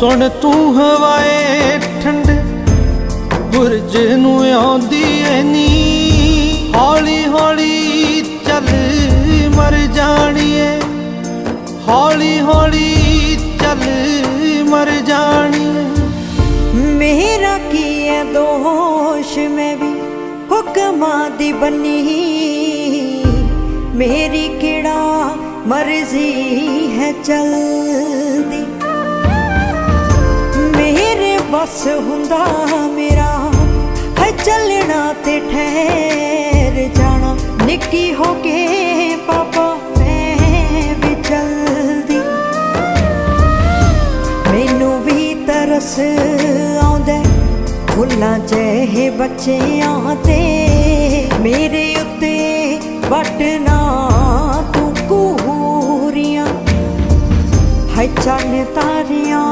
ਸੁਣ ਤੂੰ ਹਵਾਏ ਠੰਡ, ਬੁਰਜ ਨੂੰ ਆਉਂਦੀ ਐ ਨੀ ਹੌਲੀ ਹੌਲੀ ਚੱਲ, ਮਰ ਜਾਣੀ ਜਾਣੀਏ। ਹੌਲੀ ਹੌਲੀ ਚੱਲ, ਮਰ ਜਾਣੀ ਮੇਰਾ ਕੀ ਹੈ ਦੋਸ਼? ਮੈਂ ਵੀ ਹੁਕਮਾਂ ਦੀ ਬੰਨੀ। ਮੇਰੀ ਕਿਹੜਾ ਮਰਜ਼ੀ ਹੈ ਚੱਲ? ਬਸ ਹੁੰਦਾ ਮੇਰਾ। ਹੈ ਚੱਲਣਾ ਤੇ ਠਹਿਰ ਜਾਣਾ। ਨਿੱਕੀ ਹੋ ਕੇ ਪਾਪਾ, ਮੈਂ ਵੀ ਚਲਦੀ ਮੈਨੂੰ ਵੀ ਤਰਸ ਆਉਂਦਾ ਫੁੱਲਾਂ ਜਿਹੇ ਬੱਚਿਆਂ ਤੇ। ਮੇਰੇ ਉੱਤੇ ਵਟਣਾ ਤੂੰ ਕੂਰੀਆਂ ਹੈ ਚੰਨ ਤਾਰੀਆਂ